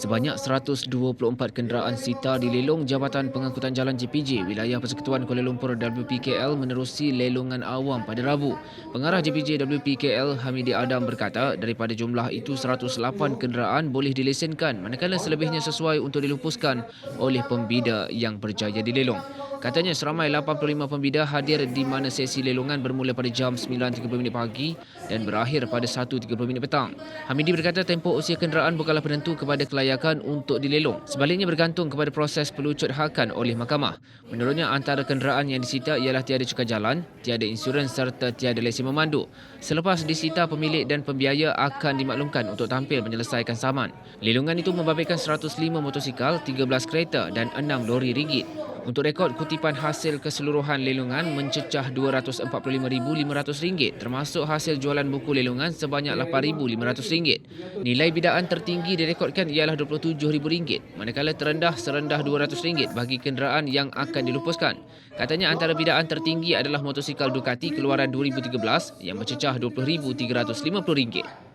Sebanyak 124 kenderaan sita dilelong Jabatan Pengangkutan Jalan JPJ wilayah Persekutuan Kuala Lumpur WPKL menerusi lelongan awam pada Rabu. Pengarah JPJ WPKL Hamidi Adam berkata daripada jumlah itu 108 kenderaan boleh dilesenkan manakala selebihnya sesuai untuk dilupuskan oleh pembida yang berjaya dilelong. Katanya seramai 85 pembida hadir di mana sesi lelongan bermula pada jam 9.30 pagi dan berakhir pada 1.30 petang. Hamidi berkata tempoh usia kenderaan bukanlah penentu kepada kelayakan untuk dilelong. Sebaliknya bergantung kepada proses pelucut hakan oleh mahkamah. Menurutnya antara kenderaan yang disita ialah tiada cukai jalan, tiada insurans serta tiada lesen memandu. Selepas disita pemilik dan pembiaya akan dimaklumkan untuk tampil menyelesaikan saman. Lelongan itu membabitkan 105 motosikal, 13 kereta dan 6 lori rigid. Untuk rekod kutipan hasil keseluruhan lelongan mencecah RM245,500 termasuk hasil jualan buku lelongan sebanyak RM8,500. Nilai bidaan tertinggi direkodkan ialah RM27,000 manakala terendah serendah RM200 bagi kenderaan yang akan dilupuskan. Katanya antara bidaan tertinggi adalah motosikal Ducati keluaran 2013 yang mencecah RM20,350.